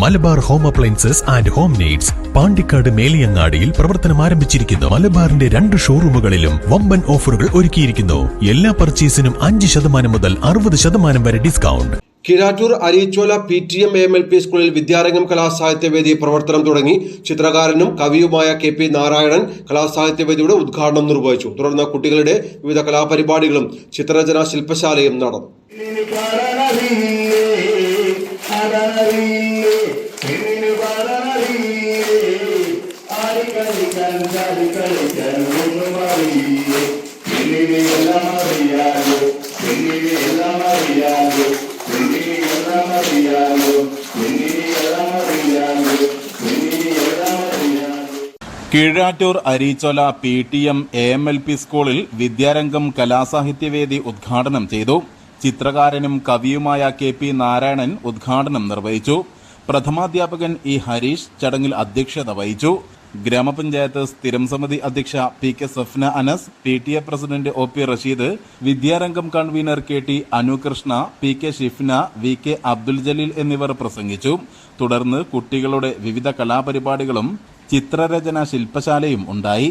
Malabar home appliances and home needs Pandikkad മേലിയങ്ങാടിയിൽ പ്രവർത്തനം ആരംഭിച്ചിരിക്കുന്നു. മലബാറിന്റെ രണ്ട് ഷോറൂമുകളിലും വമ്പൻ ഓഫറുകൾ ഒരുക്കിയിരിക്കുന്നു. എല്ലാ പർച്ചേസിനും അഞ്ച് ശതമാനം മുതൽ അറുപത് ശതമാനം വരെ discount. Kirattur Areechola P T M M L P സ്കൂളിൽ വിദ്യാരംഗം കലാസാഹിത്യവേദി പ്രവർത്തനം തുടങ്ങി. ചിത്രകാരനും കവിയുമായ കെ പി നാരായണൻ കലാസാഹിത്യവേദിയുടെ ഉദ്ഘാടനം നിർവഹിച്ചു. തുടർന്ന് കുട്ടികളുടെ വിവിധ കലാപരിപാടികളും ചിത്രരചനാ ശില്പശാലയും നടന്നു. Keezhattur Areechola P T M A M L P സ്കൂളിൽ വിദ്യാരംഗം കലാസാഹിത്യവേദി ഉദ്ഘാടനം ചെയ്തു. ചിത്രകാരനും കവിയുമായ കെ പി നാരായണൻ ഉദ്ഘാടനം നിർവഹിച്ചു. പ്രഥമാധ്യാപകൻ ഇ ഹരീഷ് ചടങ്ങിൽ അധ്യക്ഷത വഹിച്ചു. ഗ്രാമപഞ്ചായത്ത് സ്ഥിരം സമിതി അധ്യക്ഷ P K Safna Anas P T A president O P Rasheed Vidyarangam convener K T Anukrishna P K Shifna V K Abdul Jaleel എന്നിവർ പ്രസംഗിച്ചു. തുടർന്ന് കുട്ടികളുടെ വിവിധ കലാപരിപാടികളും ചിത്രരചന ശില്പശാലയും ഉണ്ടായി.